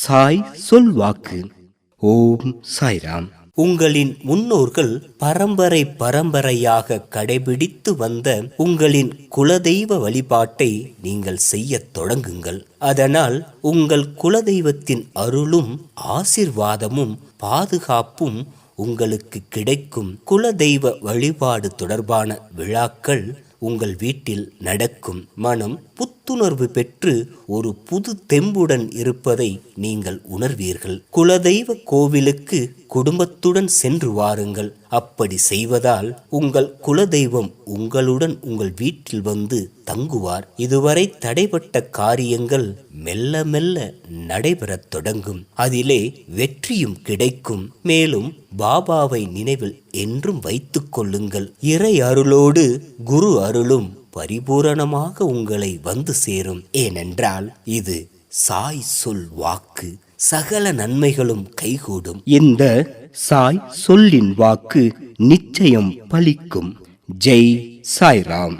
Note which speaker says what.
Speaker 1: சாய் சொல்வாக்கு ஓம் சாய்ராம்.
Speaker 2: உங்களின் முன்னோர்கள் பரம்பரை பரம்பரையாக கடைபிடித்து வந்த உங்களின் குலதெய்வ வழிபாட்டை நீங்கள் செய்யத் தொடங்குங்கள். அதனால் உங்கள் குலதெய்வத்தின் அருளும் ஆசிர்வாதமும் பாதுகாப்பும் உங்களுக்கு கிடைக்கும். குலதெய்வ வழிபாடு தொடர்பான விழாக்கள் உங்கள் வீட்டில் நடக்கும் மனம் புத்துணர்வு பெற்று ஒரு புது தெம்புடன் இருப்பதை நீங்கள் உணர்வீர்கள். குலதெய்வ கோவிலுக்கு குடும்பத்துடன் சென்று வாருங்கள். அப்படி செய்வதால் உங்கள் குலதெய்வம் உங்களுடன் உங்கள் வீட்டில் வந்து தங்குவார். இதுவரை தடைப்பட்ட காரியங்கள் மெல்ல மெல்ல நடைபெறத் தொடங்கும். அதிலே வெற்றியும் கிடைக்கும். மேலும் பாபாவை நினைவில் என்றும் வைத்துக் கொள்ளுங்கள். இறை அருளோடு குரு அருளும் பரிபூரணமாக உங்களை வந்து சேரும். ஏனென்றால் இது சாய் சொல் வாக்கு சகல நன்மைகளும் கைகூடும்.
Speaker 1: இந்த சாய் சொல்லின் வாக்கு நிச்சயம் பலிக்கும். ஜெய் சாய்ராம்.